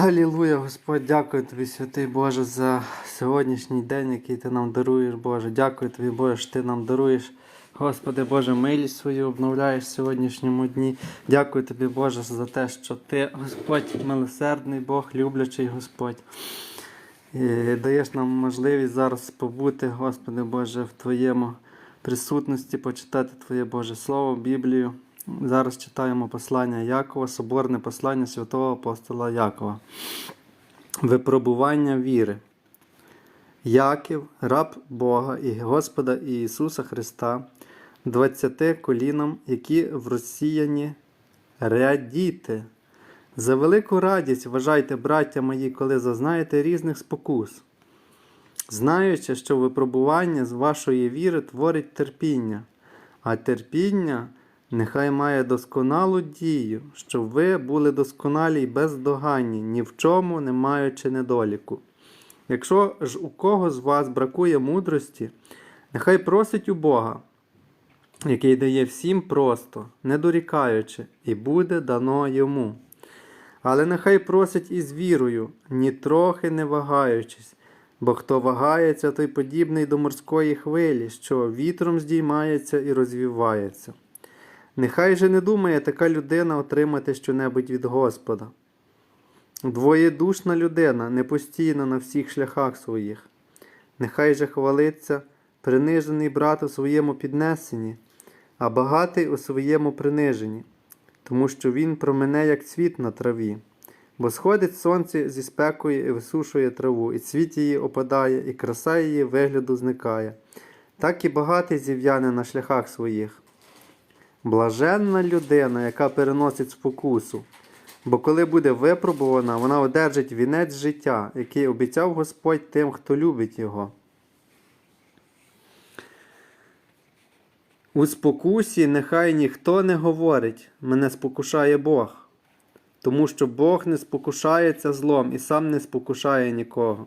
Алілуя, Господь, дякую тобі, святий Боже, за сьогоднішній день, який ти нам даруєш, Боже. Дякую тобі, Боже, що ти нам даруєш. Господи Боже, милість свою обновляєш в сьогоднішньому дні. Дякую тобі, Боже, за те, що ти, Господь, милосердний Бог, люблячий Господь. І даєш нам можливість зараз побути, Господи Боже, в Твоєму присутності, почитати Твоє Боже Слово, Біблію. Зараз читаємо послання Якова, соборне послання святого апостола Якова. Випробування віри. Яків, раб Бога і Господа Ісуса Христа, двадцяти колінам, які в розсіяні радіти. За велику радість вважайте, браття мої, коли зазнаєте різних спокус, знаючи, що випробування з вашої віри творить терпіння, а терпіння нехай має досконалу дію, щоб ви були досконалі й бездоганні, ні в чому не маючи недоліку. Якщо ж у кого з вас бракує мудрості, нехай просить у Бога, який дає всім просто, не дорікаючи, і буде дано йому. Але нехай просить із вірою, ні трохи не вагаючись, бо хто вагається, той подібний до морської хвилі, що вітром здіймається і розвівається. Нехай же не думає така людина отримати щонебудь від Господа. Двоєдушна людина непостійна на всіх шляхах своїх. Нехай же хвалиться принижений брат у своєму піднесенні, а багатий у своєму приниженні, тому що він промене, як цвіт на траві, бо сходить сонце зі спекою і висушує траву, і цвіт її опадає, і краса її вигляду зникає. Так і багатий зів'яне на шляхах своїх. Блаженна людина, яка переносить спокусу, бо коли буде випробувана, вона одержить вінець життя, який обіцяв Господь тим, хто любить його. У спокусі нехай ніхто не говорить, мене спокушає Бог, тому що Бог не спокушається злом і сам не спокушає нікого.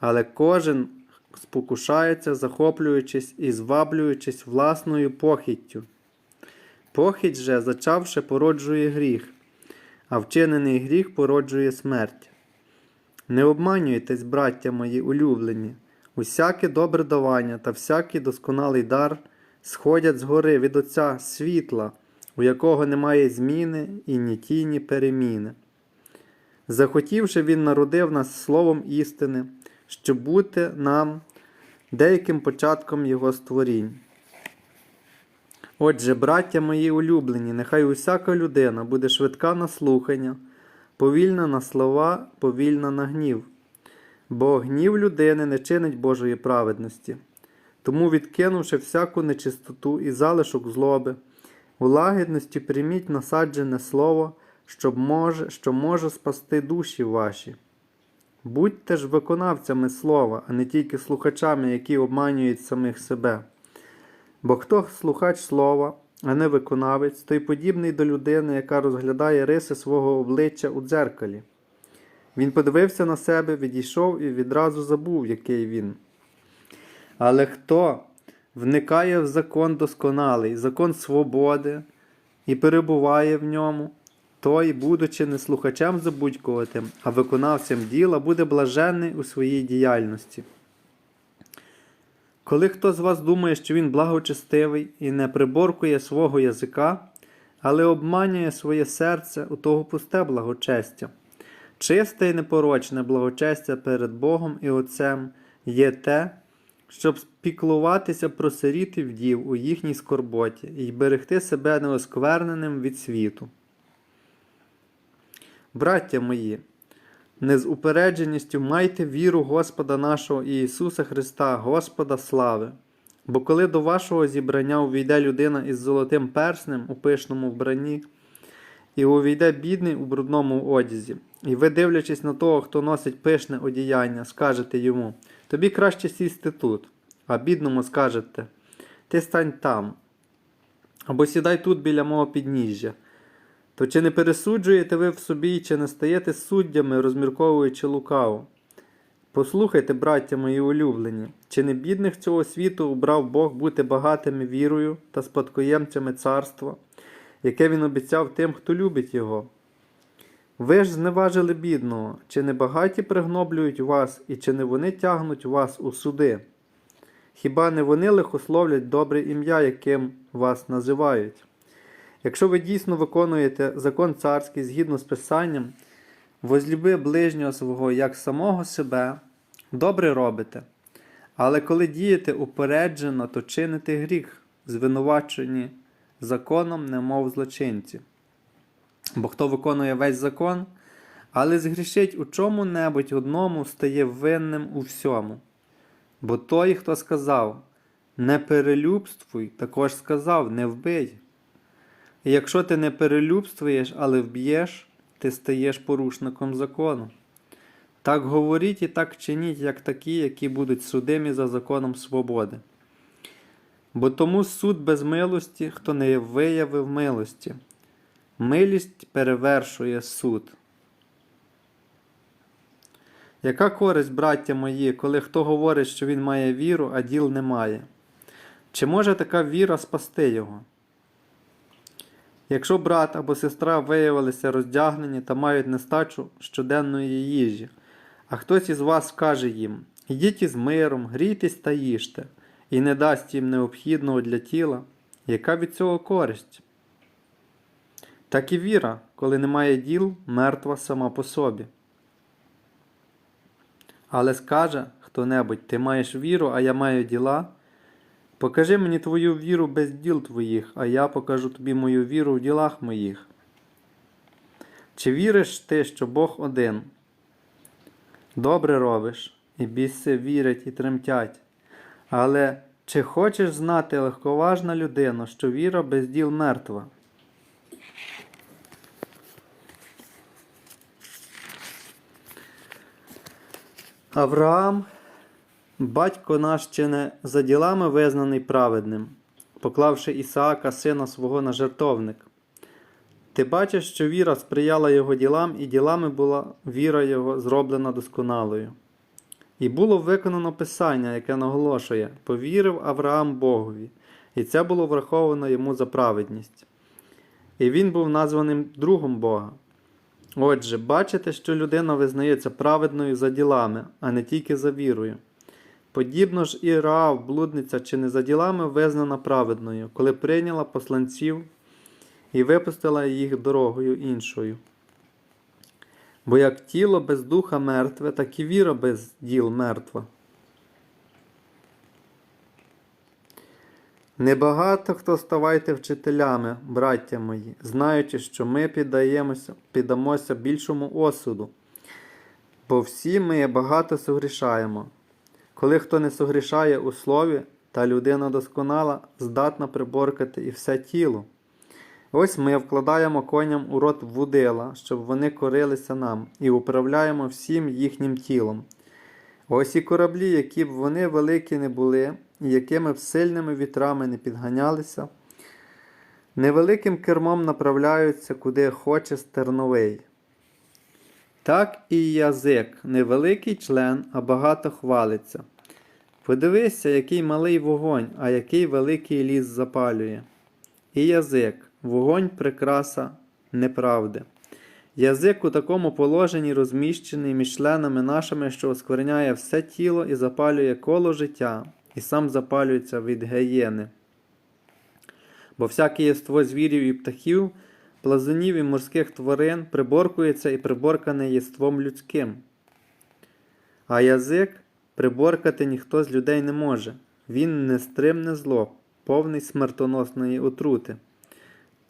Але кожен спокушається, захоплюючись і зваблюючись власною похиттю. Похідь же, зачавши, породжує гріх, а вчинений гріх породжує смерть. Не обманюйтесь, браття мої улюблені, усяке добре давання та всякий досконалий дар сходять згори від Отця світла, у якого немає зміни і ні тіні переміни. Захотівши, Він народив нас словом істини, щоб бути нам деяким початком Його створінь. Отже, браття мої улюблені, нехай усяка людина буде швидка на слухання, повільна на слова, повільна на гнів, бо гнів людини не чинить Божої праведності. Тому, відкинувши всяку нечистоту і залишок злоби, у лагідності прийміть насаджене слово, щоб може, що може спасти душі ваші. Будьте ж виконавцями слова, а не тільки слухачами, які обманюють самих себе. Бо хто слухач слова, а не виконавець, той подібний до людини, яка розглядає риси свого обличчя у дзеркалі. Він подивився на себе, відійшов і відразу забув, який він. Але хто вникає в закон досконалий, закон свободи і перебуває в ньому, той, будучи не слухачем забудькуватим, а виконавцем діла, буде блаженний у своїй діяльності. Коли хто з вас думає, що він благочестивий і не приборкує свого язика, але обманює своє серце, у того пусте благочестя. Чисте і непорочне благочестя перед Богом і Отцем є те, щоб спіклуватися про сиріт і вдів у їхній скорботі і берегти себе неоскверненим від світу. Браття мої, не з упередженістю майте віру Господа нашого Ісуса Христа, Господа слави. Бо коли до вашого зібрання увійде людина із золотим перснем у пишному вбранні, і увійде бідний у брудному одязі, і ви, дивлячись на того, хто носить пишне одіяння, скажете йому тобі краще сісти тут, а бідному скажете Ти стань там, або сідай тут біля мого підніжжя. То чи не пересуджуєте ви в собі, чи не стаєте суддями, розмірковуючи лукаво? Послухайте, браття мої улюблені, чи не бідних цього світу обрав Бог бути багатими вірою та спадкоємцями царства, яке він обіцяв тим, хто любить його? Ви ж зневажили бідного, чи не багаті пригноблюють вас, і чи не вони тягнуть вас у суди? Хіба не вони лихословлять добре ім'я, яким вас називають? Якщо ви дійсно виконуєте закон царський згідно з Писанням, возлюби ближнього свого як самого себе, добре робите. Але коли дієте упереджено, то чините гріх, звинувачені законом, немов злочинці. Бо хто виконує весь закон, але згрішить у чому-небудь одному, стає винним у всьому. Бо той, хто сказав не перелюбствуй, також сказав не вбий. Якщо ти не перелюбствуєш, але вб'єш, ти стаєш порушником закону. Так говоріть і так чиніть, як такі, які будуть судимі за законом свободи. Бо тому суд без милості, хто не виявив милості. Милість перевершує суд. Яка користь, браття мої, коли хто говорить, що він має віру, а діл не має? Чи може така віра спасти його? Якщо брат або сестра виявилися роздягнені та мають нестачу щоденної їжі, а хтось із вас скаже їм: Ідіть із миром, грійтесь та їжте, і не дасть їм необхідного для тіла, яка від цього користь? Так і віра, коли немає діл, мертва сама по собі. Але скаже хто-небудь, ти маєш віру, а я маю діла. Покажи мені твою віру без діл твоїх, а я покажу тобі мою віру в ділах моїх. Чи віриш ти, що Бог один? Добре робиш, і біси вірять і тремтять. Але чи хочеш знати легковажна людина, що віра без діл мертва? Авраам, батько наш чи не за ділами визнаний праведним, поклавши Ісаака, сина свого на жертовник. Ти бачиш, що віра сприяла його ділам, і ділами була віра його зроблена досконалою. І було виконано писання, яке наголошує: повірив Авраам Богові, і це було враховано йому за праведність. І він був названим другом Бога. Отже, бачите, що людина визнається праведною за ділами, а не тільки за вірою. Подібно ж і Раав, блудниця, чи не за ділами визнана праведною, коли прийняла посланців і випустила їх дорогою іншою. Бо як тіло без духа мертве, так і віра без діл мертва. Небагато хто ставайте вчителями, браття мої, знаючи, що ми піддаємося, піддамося більшому осуду, бо всі ми багато согрішаємо. Коли хто не согрішає у слові, та людина досконала, здатна приборкати і все тіло. Ось ми вкладаємо коням у рот вудила, щоб вони корилися нам, і управляємо всім їхнім тілом. Ось і кораблі, які б вони великі не були, і якими б сильними вітрами не підганялися, невеликим кермом направляються, куди хоче стерновий. Так і язик, невеликий член, а багато хвалиться. Подивися, який малий вогонь, а який великий ліс запалює. І язик, вогонь прикраса неправди. Язик у такому положенні розміщений між членами нашими, що оскверняє все тіло і запалює коло життя, і сам запалюється від геєни. Бо всяке єство звірів і птахів, плазунів і морських тварин приборкується і приборкане єством людським. А язик приборкати ніхто з людей не може. Він нестримне зло, повний смертоносної отрути.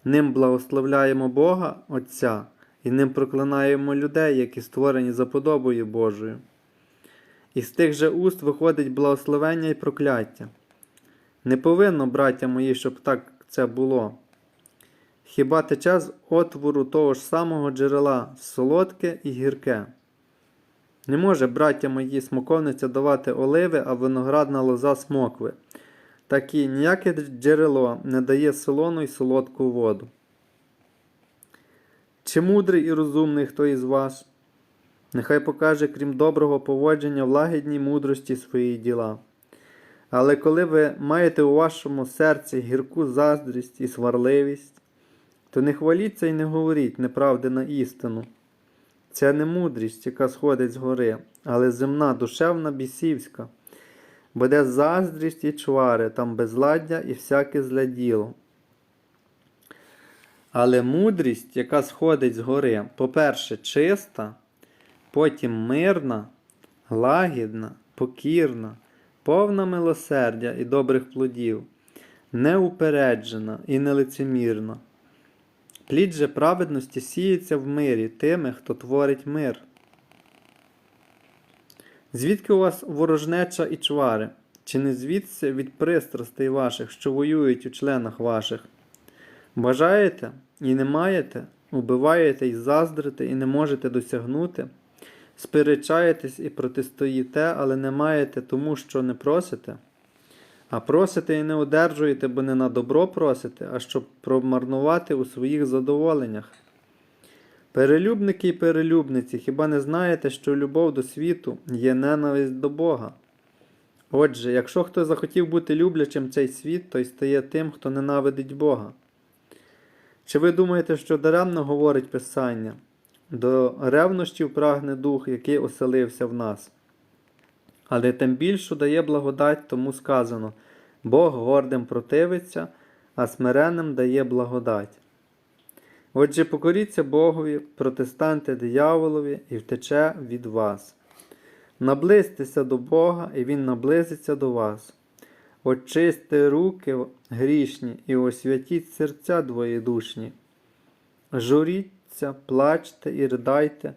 Ним благословляємо Бога Отця і ним проклинаємо людей, які створені за подобою Божою. І з тих же уст виходить благословення і прокляття. Не повинно, браття мої, щоб так це було. Хіба тече з отвору того ж самого джерела солодке і гірке? Не може, браття мої, смоковниця давати оливи, а виноградна лоза смокви. Так і ніяке джерело не дає солону й солодку воду. Чи мудрий і розумний хто із вас? Нехай покаже, крім доброго поводження, в лагідній мудрості свої діла. Але коли ви маєте у вашому серці гірку заздрість і сварливість, то не хваліться і не говоріть неправди на істину. Це не мудрість, яка сходить з гори, але земна, душевна, бісівська. Буде заздрість і чвари, там безладдя і всяке зле діло. Але мудрість, яка сходить з гори, по-перше, чиста, потім мирна, лагідна, покірна, повна милосердя і добрих плодів, неупереджена і нелицемірна. Плід же праведності сіється в мирі тими, хто творить мир. Звідки у вас ворожнеча і чвари? Чи не звідси від пристрастей ваших, що воюють у членах ваших? Бажаєте і не маєте, убиваєте і заздрите, і не можете досягнути, сперечаєтесь і протистоїте, але не маєте тому, що не просите, а просите і не одержуєте, бо не на добро просите, а щоб промарнувати у своїх задоволеннях. Перелюбники і перелюбниці, хіба не знаєте, що любов до світу є ненависть до Бога? Отже, якщо хто захотів бути люблячим цей світ, той стає тим, хто ненавидить Бога. Чи ви думаєте, що даремно говорить Писання? До ревнощів прагне дух, який оселився в нас. Але тим більшу дає благодать, тому сказано: Бог гордим противиться, а смиренним дає благодать. Отже, покоріться Богові, протестанте дияволові і втече від вас. Наблизьтеся до Бога, і Він наблизиться до вас. Очисти руки грішні і освятіть серця двоєдушні. Журіться, плачте і ридайте.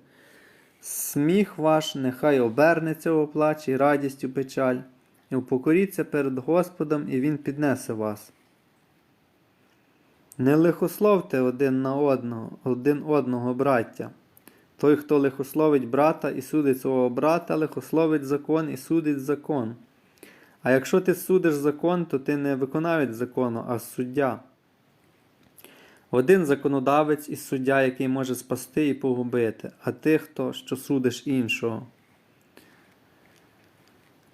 Сміх ваш нехай обернеться у плач і радістю печаль, і упокоріться перед Господом, і Він піднесе вас. Не лихословте один на одного, один одного, браття. Той, хто лихословить брата і судить свого брата, лихословить закон і судить закон. А якщо ти судиш закон, то ти не виконавець закону, а суддя. Один законодавець і суддя, який може спасти і погубити, а ти хто, що судиш іншого.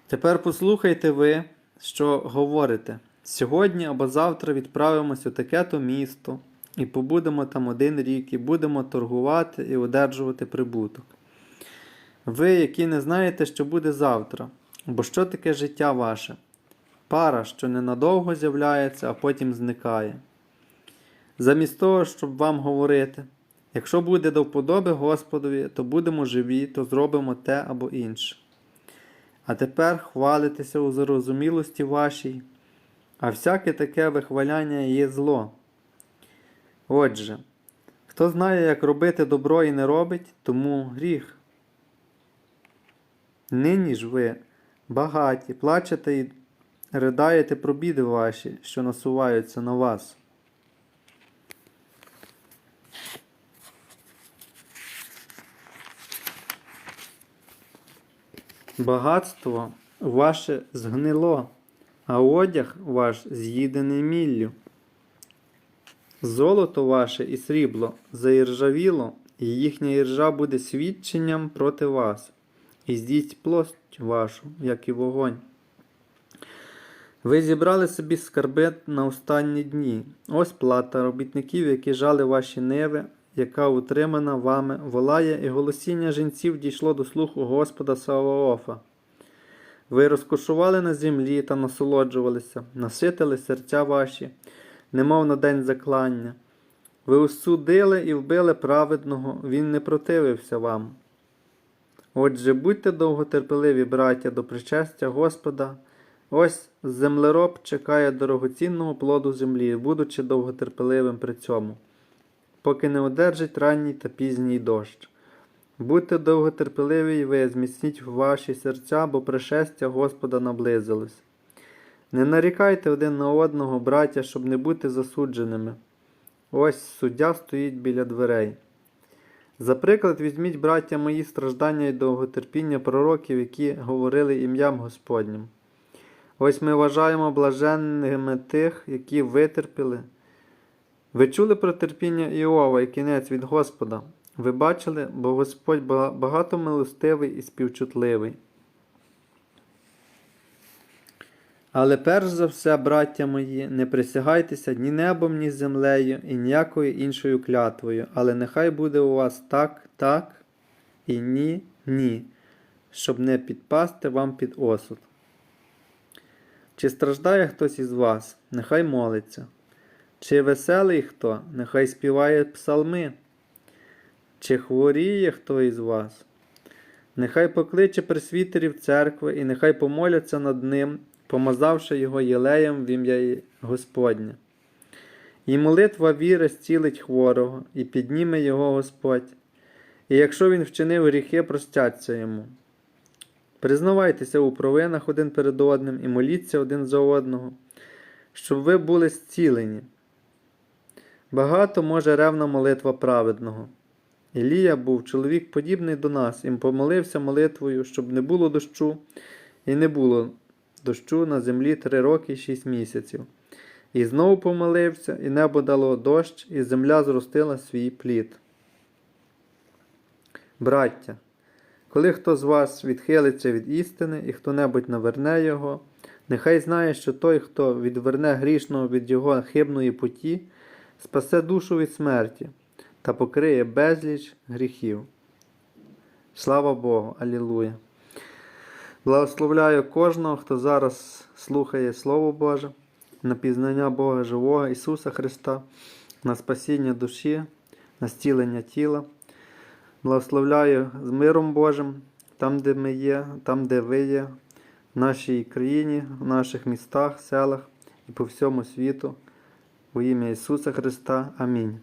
Тепер послухайте ви, що говорите. Сьогодні або завтра відправимось у таке-то місто і побудемо там один рік, і будемо торгувати і одержувати прибуток. Ви, які не знаєте, що буде завтра, бо що таке життя ваше? Пара, що ненадовго з'являється, а потім зникає. Замість того, щоб вам говорити, якщо буде до вподоби Господові, то будемо живі, то зробимо те або інше. А тепер хвалитеся у зарозумілості вашій, а всяке таке вихваляння є зло. Отже, хто знає, як робити добро і не робить, тому гріх. Нині ж ви багаті, плачете і ридаєте про біди ваші, що насуваються на вас. Багатство ваше згнило, а одяг ваш з'їдений міллю. Золото ваше і срібло заіржавіло, і їхня іржа буде свідченням проти вас, і з'їсть плоть вашу, як і вогонь. Ви зібрали собі скарби на останні дні. Ось плата робітників, які жали ваші ниви, яка утримана вами, волає, і голосіння жінців дійшло до слуху Господа Саваофа. Ви розкошували на землі та насолоджувалися, наситили серця ваші, немов на день заклання. Ви осудили і вбили праведного, він не противився вам. Отже, будьте довготерпеливі, браття, до причастя Господа. Ось землероб чекає дорогоцінного плоду землі, будучи довготерпеливим при цьому, поки не одержить ранній та пізній дощ. Будьте довготерпеливі і ви, зміцніть ваші серця, бо пришестя Господа наблизилось. Не нарікайте один на одного, браття, щоб не бути засудженими. Ось суддя стоїть біля дверей. За приклад візьміть, браття мої, страждання і довготерпіння пророків, які говорили ім'ям Господнім. Ось ми вважаємо блаженними тих, які витерпіли. Ви чули про терпіння Іова і кінець від Господа. Ви бачили, бо Господь багато милостивий і співчутливий. Але перш за все, браття мої, не присягайтеся ні небом, ні землею і ніякою іншою клятвою, але нехай буде у вас так, так і ні, ні, щоб не підпасти вам під осуд. Чи страждає хтось із вас, нехай молиться. Чи веселий хто, нехай співає псалми. Чи хворіє хто із вас? Нехай покличе пресвітерів церкви і нехай помоляться над ним, помазавши його єлеєм в ім'я Господнє. І молитва віри зцілить хворого, і підніме його Господь. І якщо він вчинив гріхи, простяться йому. Признавайтеся у провинах один перед одним і моліться один за одного, щоб ви були зцілені. Багато може ревна молитва праведного. Ілія був чоловік подібний до нас і помолився молитвою, щоб не було дощу, і не було дощу на землі три роки і шість місяців. І знову помолився, і небо дало дощ, і земля зростила свій плід. Браття, коли хто з вас відхилиться від істини і хто-небудь наверне його, нехай знає, що той, хто відверне грішного від його хибної путі, спасе душу від смерті та покриє безліч гріхів. Слава Богу, Алілуя! Благословляю кожного, хто зараз слухає Слово Боже, на пізнання Бога живого Ісуса Христа, на спасіння душі, на зцілення тіла. Благословляю з миром Божим, там, де ми є, там, де ви є, в нашій країні, в наших містах, селах і по всьому світу. У ім'я Ісуса Христа. Амінь.